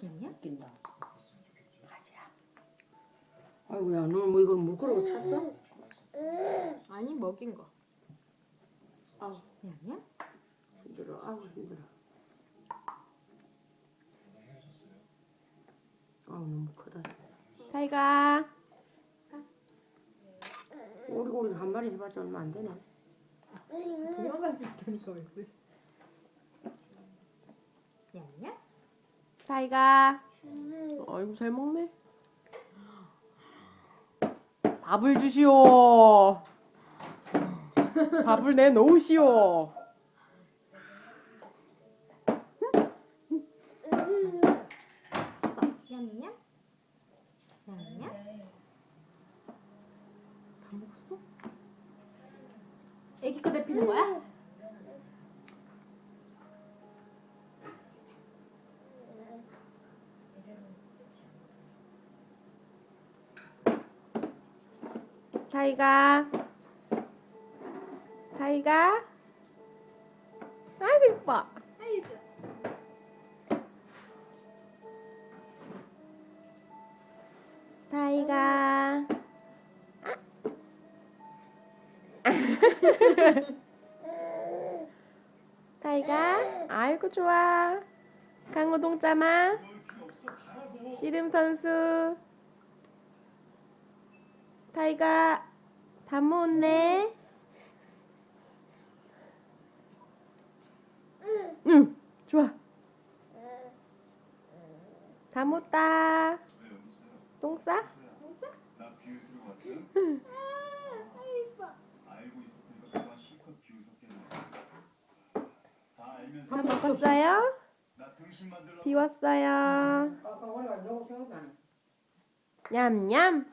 냠냠. 웃긴다. 가지야. 아이고야, 너 뭐 이걸 물그릇 찼어? 아니 먹인 거. 아우 냠냠. 힘들어. 아우 힘들어. 아우 너무 크다. 타이가 우리 고기 한 마리 해봤자 얼마 안 되네. 찍다니까 왜그러지? 냠냠. 타이가 아이고 잘 먹네 밥을 주시오 밥을 내놓으시오. 다 먹었어? 애기 거 데피는 거야? 타이가. 타이가. 아이고 이뻐. 타이가. 타이가. 아이고 좋아. 강호동 짜마. 씨름 선수 타이가 다 모았네 응 좋아 다 모았다 똥 싸? 나 비웃으러 왔어? 알고 있었으니까 그만 실컷 비웃었겠네. 다 알면서 다 먹었어요? 나 등신 만들러 비웠어요. 냠냠